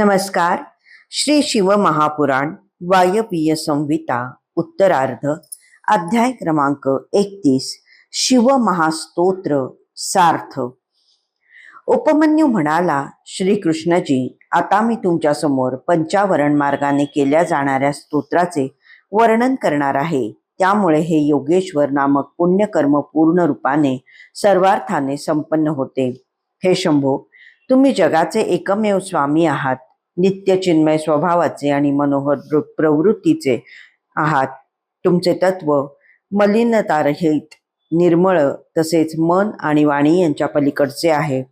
नमस्कार. श्री शिव महापुराण वायवीय संहिता उत्तरार्ध अध्याय क्रमांक एकतीस. शिव महास्तोत्र सार्थ. उपमन्यू म्हणाला श्रीकृष्णजी आता मी तुमच्यासमोर पंचावरण मार्गाने केल्या जाणाऱ्या स्तोत्राचे वर्णन करणार आहे. त्यामुळे हे योगेश्वर नामक पुण्यकर्म पूर्ण रूपाने सर्वार्थाने संपन्न होते. हे शंभो तुम्ही जगाचे एकमेव स्वामी आहात. नित्य चिन्मय स्वभावाचे आणि मनोहर प्रवृत्तीचे आहात. तुमचे तत्व मलिनतारहित निर्मळ तसेच मन आणि वाणी यांच्या पलीकडचे आहे.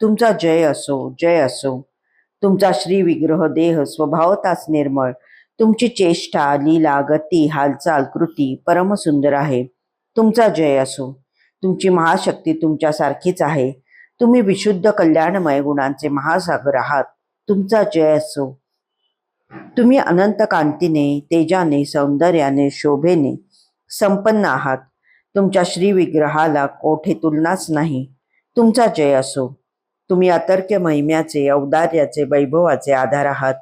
तुमचा जय असो जय असो. तुमचा श्री विग्रह देह स्वभावताच निर्मळ. तुमची चेष्टा लीला गती हालचाल कृती परमसुंदर आहे. तुमचा जय असो. तुमची महाशक्ती तुमच्यासारखीच आहे. तुम्ही विशुद्ध कल्याणमय गुणांचे महासागर आहात. तुमचा जय असो. तुम्ही अनंत कांतीने तेजाने सौंदर्याने शोभेने संपन्न आहात. तुमच्या श्रीविग्रहाला कोठे तुलनाच नाही. तुमचा जय असो. तुम्ही अतर्क्य महिम्याचे औदार्याचे वैभवाचे आधार आहात.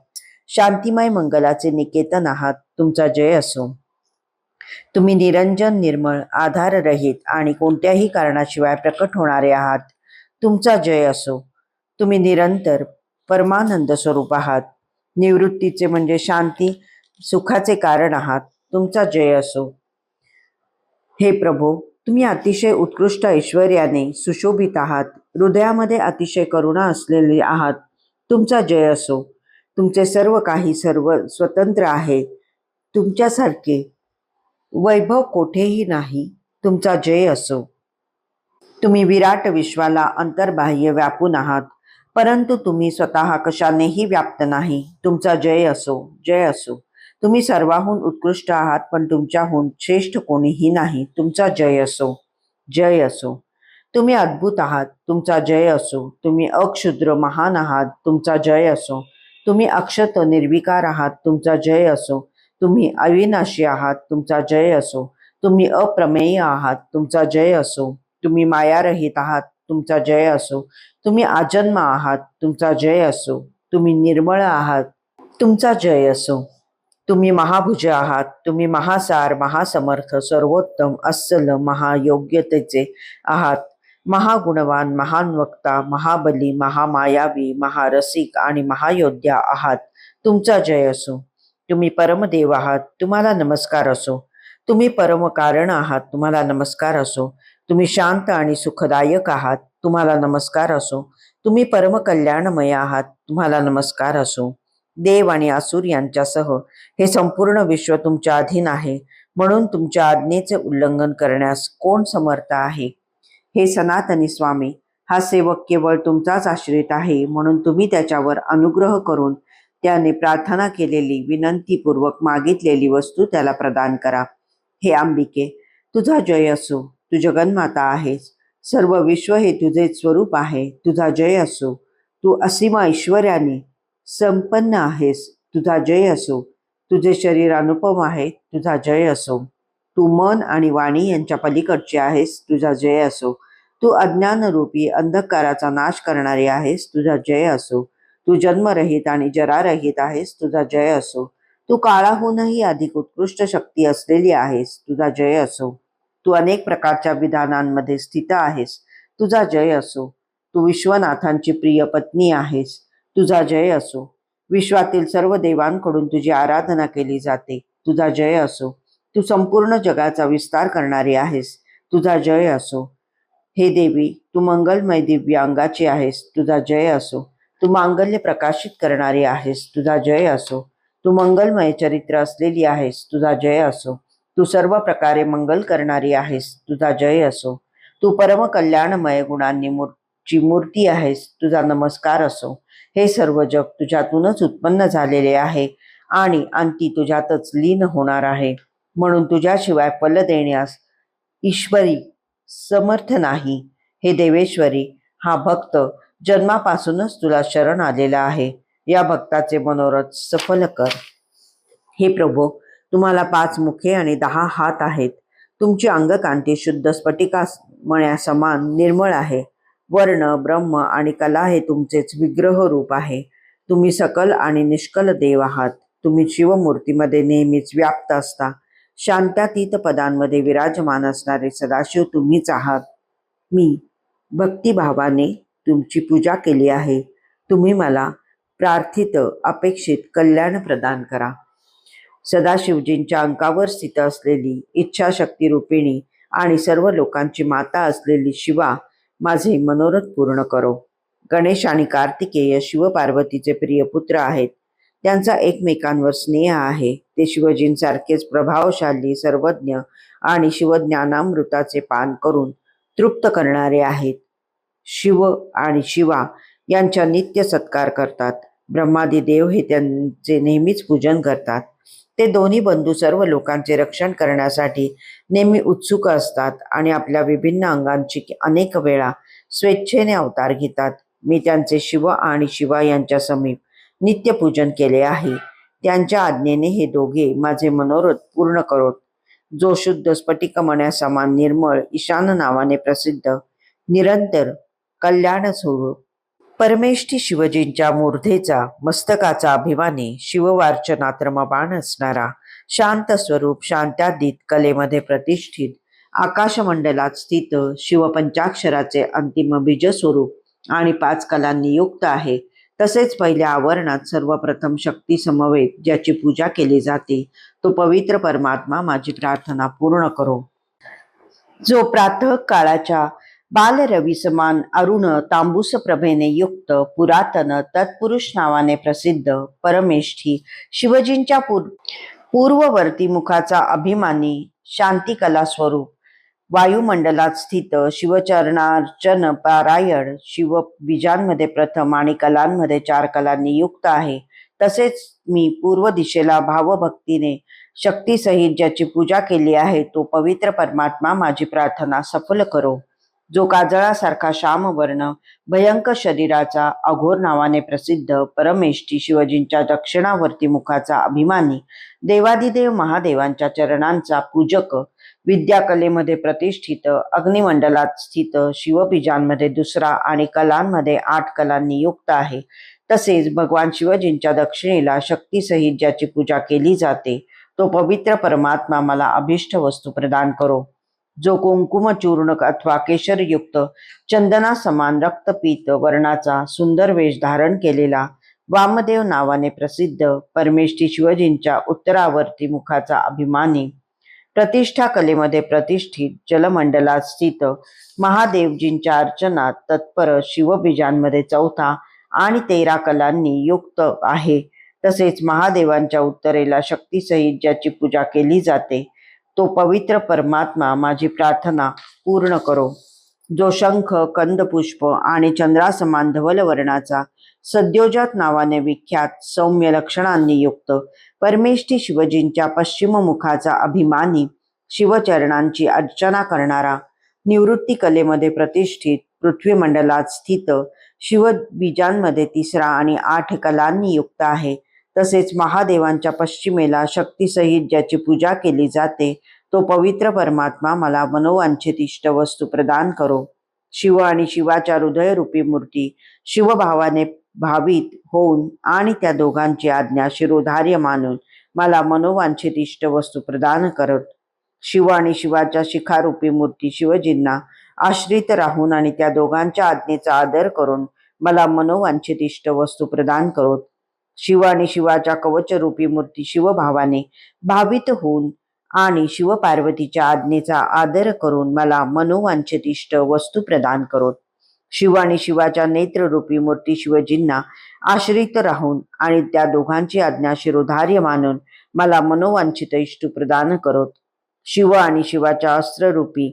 शांतिमय मंगलाचे निकेतन आहात. तुमचा जय असो. तुम्ही निरंजन निर्मळ आधाररहित आणि कोणत्याही कारणाशिवाय प्रकट होणारे आहात. तुमचा जय असो. तुम्ही निरंतर परमानंद स्वरूप आहात. निवृत्तीचे म्हणजे शांती सुखाचे कारण आहात. तुमचा जय असो. हे प्रभो तुम्ही अतिशय उत्कृष्ट ऐश्वर्याने सुशोभित आहात. हृदयामध्ये अतिशय करुणा असलेले आहात. तुमचा जय असो. तुमचे सर्व काही सर्व स्वतंत्र आहे. तुमच्यासारखे वैभव कोठेही नाही. तुमचा जय असो. तुम्ही विराट विश्वाला अंतर्बाह्य व्यापून आहात. परंतु तुम्ही स्वतः कशानेही व्याप्त नाही. तुमचा जय असो जय असो. तुम्ही सर्वाहून उत्कृष्ट आहात पण तुमच्याहून श्रेष्ठ कोणीही नाही. तुमचा जय असो जय असो. तुम्ही अद्भुत आहात तुमचा जय असो. तुम्ही अक्षुद्र महान आहात तुमचा जय असो. तुम्ही अक्षत निर्विकार आहात तुमचा जय असो. तुम्ही अविनाशी आहात तुमचा जय असो. तुम्ही अप्रमेय आहात तुमचा जय असो. तुम्ही मायारहित आहात तुमचा जय असो. तुम्ही आजन्म आहात तुमचा जय असो. तुम्ही निर्मळ आहात तुमचा जय असो. तुम्ही महाभुज आहात तुम्ही महासार महासमर्थ सर्वोत्तम अस्सल महायोग्यतेचे आहात. महागुणवान महान वक्ता महाबली महामायावी महारसिक आणि महायोद्धा आहात. तुमचा जय असो. तुम्ही परमदेव आहात तुम्हाला नमस्कार असो. तुम्ही परम कारण आहात तुम्हाला नमस्कार असो. तुम्ही शांत आणि सुखदायक आहात तुम्हाला नमस्कार असो. तुम्ही परमकल्याणमय आहात तुम्हाला नमस्कार असो. देव आणि असुर यांच्यासह हे संपूर्ण विश्व तुमच्या अधीन आहे म्हणून तुमच्या आज्ञेचे उल्लंघन करण्यास कोण समर्थ आहे? हे सनातनी स्वामी हा सेवक केवळ तुमचाच आश्रित आहे म्हणून तुम्ही त्याच्यावर अनुग्रह करून त्याने प्रार्थना केलेली विनंतीपूर्वक मागितलेली वस्तू त्याला प्रदान करा. हे अंबिके तुझा जय असो. तू जगन्माता आहेस. सर्व विश्व हे तुझे स्वरूप आहे. तुझा जय असो. तू असीम ऐश्वर्याने संपन्न आहेस. तुझा जय असो. तुझे शरीर अनुपम आहे. तुझा जय असो. तू मन आणि वाणी यांच्या पलीकडची आहेस. तुझा जय असो. तू अज्ञानरूपी अंधकाराचा नाश करणारी आहेस. तुझा जय असो. तू जन्मरहित आणि जरारहित आहेस. तुझा जय असो. तू काळाहूनही अधिक उत्कृष्ट शक्ती असलेली आहेस. तुझा जय असो. तू अनेक प्रकारच्या विधानांमध्ये स्थित आहेस. तुझा जय असो. तू विश्वनाथांची प्रिय पत्नी आहेस. तुझा जय असो. विश्वातील सर्व देवांकडून तुझी आराधना केली जाते. तुझा जय असो. तू संपूर्ण जगाचा विस्तार करणारी आहेस. तुझा जय असो. हे देवी तू मंगलमय दिव्य अंगाची आहेस. तुझा जय असो. तू मांगल्य प्रकाशित करणारी आहेस. तुझा जय असो. तू मंगलमय चरित्र असलेली आहेस. तुझा जय असो. तू सर्व प्रकारे मंगल करणारी आहेस. तुझा जय असो. तू परम कल्याणमय गुणांनी मूर्ची मूर्ती आहेस. तुझा नमस्कार असो. हे सर्व जग तुझ्यातूनच उत्पन्न झालेले आहे आणि अंती तुझ्यातच लीन होणार आहे. म्हणून तुझ्याशिवाय फल देण्यास ईश्वरी समर्थ नाही. हे देवेश्वरी हा भक्त जन्मापासूनच तुला शरण आलेला आहे. या भक्ताचे मनोरथ सफल कर. हे प्रभो तुम्हाला पाच मुखे आणि दहा हात आहेत. तुमची अंगकांती शुद्ध स्फटिका मण्यासमान निर्मळ आहे. वर्ण ब्रह्म आणि कला हे तुमचेच विग्रह रूप आहे. तुम्ही सकल आणि निष्कल देव आहात. तुम्ही शिवमूर्तीमध्ये नेहमीच व्याप्त असता. शांतातीत पदांमध्ये विराजमान असणारे सदाशिव तुम्हीच आहात. मी भक्तिभावाने तुमची पूजा केली आहे. तुम्ही मला प्रार्थित अपेक्षित कल्याण प्रदान करा. सदाशिवजींच्या अंकावर स्थित असलेली इच्छाशक्ती रूपिणी आणि सर्व लोकांची माता असलेली शिवा माझे मनोरथ पूर्ण करो. गणेश आणि कार्तिकेय शिवपार्वतीचे प्रिय पुत्र आहेत. त्यांचा एकमेकांवर स्नेह आहे. ते शिवजींसारखेच प्रभावशाली सर्वज्ञ आणि शिवज्ञानामृताचे पान करून तृप्त करणारे आहेत. शिव आणि शिवा यांच्या नित्य सत्कार करतात. ब्रह्मादी देव हे त्यांचे नेहमीच पूजन करतात. ते दोन्ही बंधू सर्व लोकांचे रक्षण करण्यासाठी नेहमी उत्सुक असतात आणि आपल्या विभिन्न अंगांची अनेक वेळा स्वेच्छेने अवतार घेतात. मी त्यांचे शिव आणि शिवा यांच्या समीप नित्यपूजन केले आहे. त्यांच्या आज्ञेने हे दोघे माझे मनोरथ पूर्ण करोत. जो शुद्ध स्फटिकमण्या समान निर्मळ ईशान नावाने प्रसिद्ध निरंतर कल्याण स्वरूप परमेष्ठी शिवजींच्या मूर्धेचा मस्तकाचा अभिमानी शिववार्चनात्रमबाण असणारा शांत स्वरूप शांत्यादित कलेमध्ये प्रतिष्ठित आकाशमंडलात स्थित शिवपंचाक्षराचे अंतिम बीज स्वरूप आणि पाच कलांनी युक्त आहे. तसेच पहिल्या आवरणात सर्वप्रथम शक्ती समवेत ज्याची पूजा केली जाते तो पवित्र परमात्मा माझी प्रार्थना पूर्ण करो. जो प्रातः काळाच्या बालरवी समान अरुण तांबूस प्रभेने युक्त पुरातन तत्पुरुष नावाने प्रसिद्ध परमेष्ठी शिवजींच्या पूर पूर्ववर्ती मुखाचा अभिमानी शांतिकला स्वरूप वायुमंडलात स्थित शिवचरणार्चन पारायण शिव बीजांमध्ये प्रथम आणि कलांमध्ये चार कलांनी युक्त आहे. तसेच मी पूर्व दिशेला भावभक्तीने शक्तीसहित ज्याची पूजा केली आहे तो पवित्र परमात्मा माझी प्रार्थना सफल करो. जो काजळासारखा श्यामवर्ण भयंकर शरीराचा अघोर नावाने प्रसिद्ध परमेष्ठी शिवजींच्या दक्षिणावर्ती मुखाचा अभिमानी देवादिदेव महादेवांच्या चरणांचा पूजक विद्याकलेमध्ये प्रतिष्ठित अग्निमंडलात स्थित शिवबीजांमध्ये दुसरा आणि कलांमध्ये आठ कलांनी युक्त आहे. तसेच भगवान शिवजींच्या दक्षिणेला शक्तीसहित ज्याची पूजा केली जाते तो पवित्र परमात्मा मला अभिष्ट वस्तू प्रदान करो. जो कुंकुमचूर्णक अथवा केशरयुक्त चंदना समान रक्तपीत वर्णाचा सुंदर वेश धारण केलेला वामदेव नावाने प्रसिद्ध परमेष्ठी शिवजींच्या उत्तरावर्ती मुखाचा अभिमानी प्रतिष्ठा कलेमध्ये प्रतिष्ठित जलमंडलात स्थित महादेवजींच्या अर्चनात तत्पर शिवबीजांमध्ये चौथा आणि तेरा कलांनी युक्त आहे. तसेच महादेवांच्या उत्तरेला शक्तीसहित ज्याची पूजा केली जाते तो पवित्र परमात्मा माझी प्रार्थना पूर्ण करो. जो शंख कंदपुष्प आणि चंद्रासमान धवल वर्णाचा सद्योजात नावाने विख्यात सौम्य लक्षणांनी युक्त परमेष्ठी शिवजींच्या पश्चिम मुखाचा अभिमानी शिवचरणांची अर्चना करणारा निवृत्ती कलेमध्ये प्रतिष्ठित पृथ्वीमंडलात स्थित शिवबीजांमध्ये तिसरा आणि आठ कलांनी युक्त आहे. तसेच महादेवांच्या पश्चिमेला शक्तीसहित ज्याची पूजा केली जाते तो पवित्र परमात्मा मला मनोवांछित इष्ट वस्तू प्रदान करो. शिव आणि शिवाच्या हृदयरूपी मूर्ती शिवभावाने भावित होऊन आणि त्या दोघांची आज्ञा शिरोधार्य मानून मला मनोवांछित इष्ट वस्तू प्रदान करत शिव आणि शिवाच्या शिखारूपी मूर्ती शिवजींना आश्रित राहून आणि त्या दोघांच्या आज्ञेचा आदर करून मला मनोवांछित इष्ट वस्तू प्रदान करत. शिव आणि शिवाच्या कवचरूपी मूर्ती शिवभावाने भावित होऊन आणि शिवपार्वतीच्या आज्ञेचा आदर करून मला मनोवांछित इष्ट वस्तू प्रदान करोत. शिव आणि शिवाच्या नेत्ररूपी मूर्ती शिवजींना आश्रित राहून आणि त्या दोघांची आज्ञा शिरोधार्य मानून मला मनोवांछित इष्ट प्रदान करोत. शिव आणि शिवाच्या अस्त्ररूपी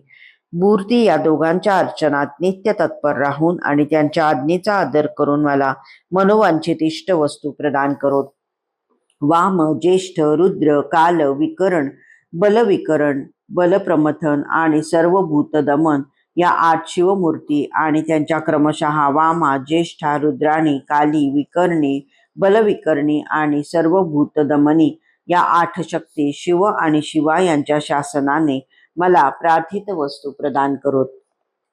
मूर्ती या दोघांच्या अर्चनात नित्य तत्पर राहून आणि त्यांच्या आज्ञेचा आदर करून मला मनोवांछित इष्ट वस्तू प्रदान करोत वाम ज्येष्ठ रुद्र काल विकरण बलविकरण बलप्रमथन आणि सर्व भूतदमन या आठ शिवमूर्ती आणि त्यांच्या क्रमशः वामा ज्येष्ठा रुद्राणी काली विकर्णी बलविकर्णी आणि सर्व भूतदमनी या आठ शक्ती शिव आणि शिवा यांच्या शासनाने मला प्रार्थित वस्तू प्रदान करोत.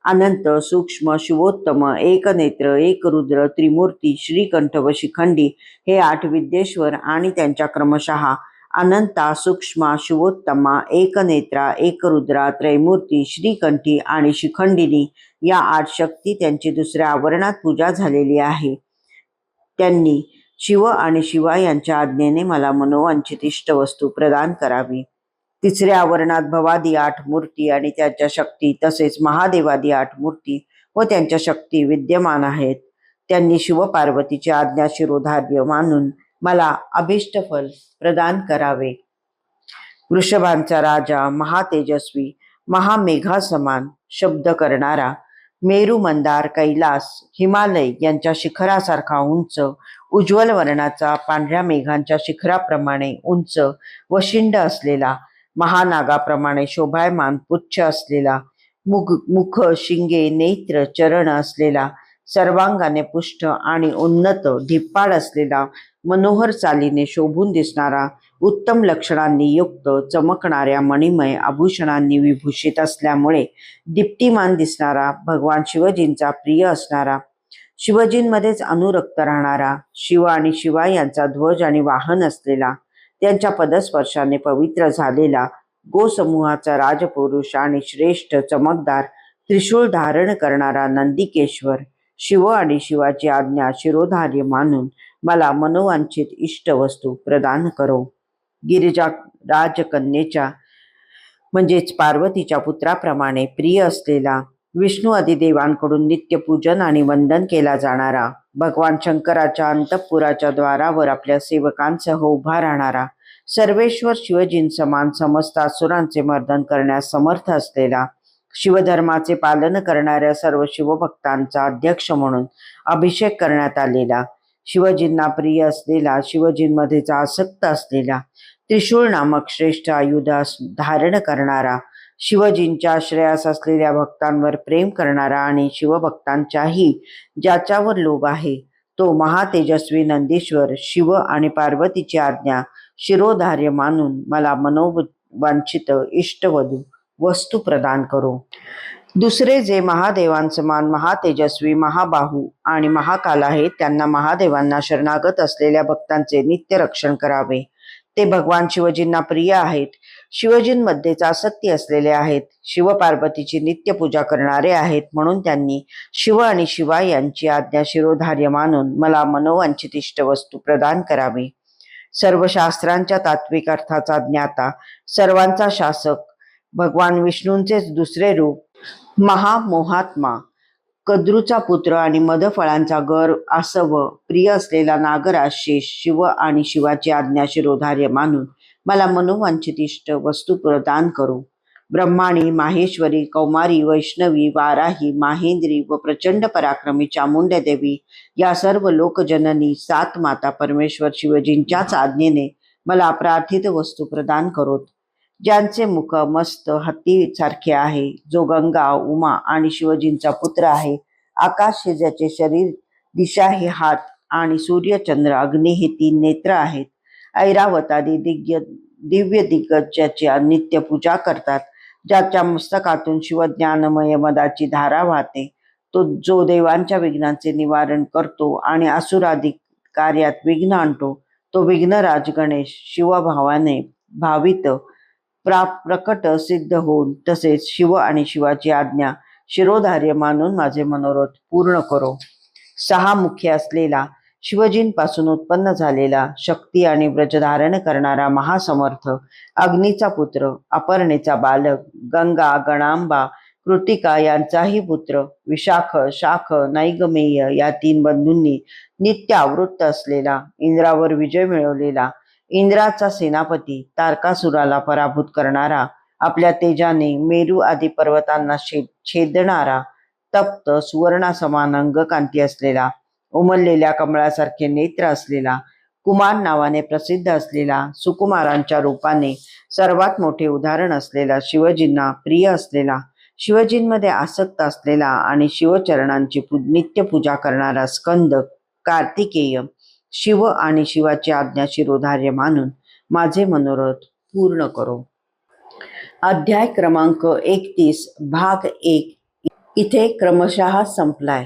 अनंत सूक्ष्म शिवोत्तम एकनेत्र एक रुद्र त्रिमूर्ती श्रीकंठ व शिखंडी हे आठ विद्येश्वर आणि त्यांच्या क्रमशः अनंता सूक्ष्मा शिवोत्तमा एकनेत्रा एकरुद्रा त्रैमूर्ती श्रीकंठी आणि शिखंडिनी या आठ शक्ती त्यांची दुसऱ्या आवरणात पूजा झालेली आहे. त्यांनी शिव आणि शिवा यांच्या आज्ञेने मला मनोवांछित इष्टवस्तू प्रदान करावी. तिसऱ्या आवरणात भवादी आठ मूर्ती आणि त्यांच्या शक्ती तसेच महादेवादी आठ मूर्ती व त्यांच्या शक्ती विद्यमान आहेत. त्यांनी शिवपार्वतीची आज्ञा शिरोधार्य मानून मला अभिष्टफल प्रदान करावे. वृषभांचा राजा महातेजस्वी महामेघासमान शब्द करणारा मेरू मंदार कैलास हिमालय यांच्या शिखरासारखा उंच उज्ज्वल वर्णाचा पांढऱ्या मेघांच्या शिखराप्रमाणे उंच व शिंड असलेला महानागाप्रमाणे शोभायमान पुच्छ असलेला मुग मुख शिंगे नेत्र चरण असलेला सर्वांगाने पुष्ट आणि उन्नत ढिप्पाड असलेला मनोहर चालीने शोभून दिसणारा उत्तम लक्षणांनी युक्त चमकणाऱ्या मणिमय आभूषणांनी विभूषित असल्यामुळे दीप्तिमान दिसणारा भगवान शिवजींचा प्रिय असणारा शिवजींमध्येच अनुरक्त राहणारा शिव आणि शिवा यांचा ध्वज आणि वाहन असलेला त्यांच्या पदस्पर्शाने पवित्र झालेला गोसमूहाचा राजपुरुष आणि श्रेष्ठ चमकदार त्रिशूळ धारण करणारा नंदिकेश्वर शिव आणि शिवाची आज्ञा शिरोधार्य मानून मला मनोवांछित इष्ट वस्तू प्रदान करो. गिरिजा राजकन्येच्या म्हणजेच पार्वतीच्या पुत्राप्रमाणे प्रिय असलेला विष्णू अधिदेवांकडून नित्य पूजन आणि वंदन केला जाणारा भगवान शंकराच्या अंतःपुराच्या द्वारावर आपल्या सेवकांसह उभा राहणारा सर्वेश्वर शिवजीं समान समस्त असुरांचे मर्दन करण्यास समर्थ असलेला शिवधर्माचे पालन करणाऱ्या सर्व शिवभक्तांचा अध्यक्ष म्हणून अभिषेक करण्यात आलेला शिवजींना प्रिय असलेला शिवजींमध्येचा आसक्त असलेला त्रिशूळ नामक श्रेष्ठ आयुध धारण करणारा शिवजींच्या आश्रयास असलेल्या भक्तांवर प्रेम करणारा आणि शिवभक्तांच्याही ज्याच्यावर लोभ आहे तो महातेजस्वी नंदीश्वर शिव आणि पार्वतीची आज्ञा शिरोधार्य मानून मला मनोवांछित इष्टवधू वस्तू प्रदान करो. दुसरे जे महादेवांसमान महातेजस्वी महाबाहू आणि महाकाल आहेत त्यांना महादेवांना शरणागत असलेल्या भक्तांचे नित्य रक्षण करावे. ते भगवान शिवजींना प्रिय आहेत. शिवजींमध्येच आसक्ती असलेले आहेत. शिवपार्वतीची नित्य पूजा करणारे आहेत. म्हणून त्यांनी शिव आणि शिवा यांची आज्ञा शिरोधार्य मानून मला मनोवांछित इष्ट वस्तू प्रदान करावी. सर्व शास्त्रांच्या तात्विक अर्थाचा ज्ञाता सर्वांचा शासक भगवान विष्णूंचेच दुसरे रूप महामोहात्मा कद्रूचा पुत्र आणि मदफळांचा गर आसव प्रिय असलेला नागराशेष शिव आणि शिवाची आज्ञा शिरोधार्य मानून मला मनोवांछित इष्ट वस्तू प्रदान करू. ब्रह्माणी माहेश्वरी कौमारी वैष्णवी वाराही माहेंद्री व प्रचंड पराक्रमी चामुंड्या या सर्व लोकजननी सात माता परमेश्वर शिवजींच्याच आज्ञेने मला प्रार्थित वस्तू प्रदान करोत. ज्यांचे मुख मस्त हत्तीसारखे आहे जो गंगा उमा आणि शिवजींचा पुत्र आहे आकाश हे ज्याचे शरीर दिशा हे हात आणि सूर्य चंद्र अग्नी हे तीन नेत्र आहेत. ऐरावतादी दिग्य दिव्य दिग्गज ज्याची नित्य पूजा करतात ज्याच्या मस्तकातून शिवज्ञानमय मदाची धारा वाहते तो जो देवांच्या विघ्नांचे निवारण करतो आणि असुरादी कार्यात विघ्न आणतो तो विघ्नराज गणेश शिवभावाने भावित प्रा प्रकट सिद्ध होऊन तसेच शिव आणि शिवाची आज्ञा शिरोधार्य मानून माझे मनोरथ पूर्ण करो. सहा मुख्य असलेला शिवजींपासून उत्पन्न झालेला शक्ती आणि व्रज धारण करणारा महासमर्थ अग्नीचा पुत्र अपर्णेचा बालक गंगा गणांबा कृतिका यांचाही पुत्र विशाख शाख नैगमेय या तीन बंधूंनी नित्य आवृत्त असलेला इंद्रावर विजय मिळवलेला इंद्राचा सेनापती तारकासुराला पराभूत करणारा आपल्या तेजाने मेरू आदी पर्वतांना छेद छेदणारा तप्त सुवर्णा समान अंगकांती असलेला उमललेल्या कमळासारखे नेत्र असलेला कुमार नावाने प्रसिद्ध असलेला सुकुमारांच्या रूपाने सर्वात मोठे उदाहरण असलेला शिवजींना प्रिय असलेला शिवजींमध्ये आसक्त असलेला आणि शिवचरणांची पू- नित्य पूजा करणारा स्कंद कार्तिकेय शिव आणि शिवाची आज्ञा शिरोधार्य मानून माझे मनोरथ पूर्ण करो. अध्याय क्रमांक एकतीस भाग एक. इथे क्रमशः संपलाय.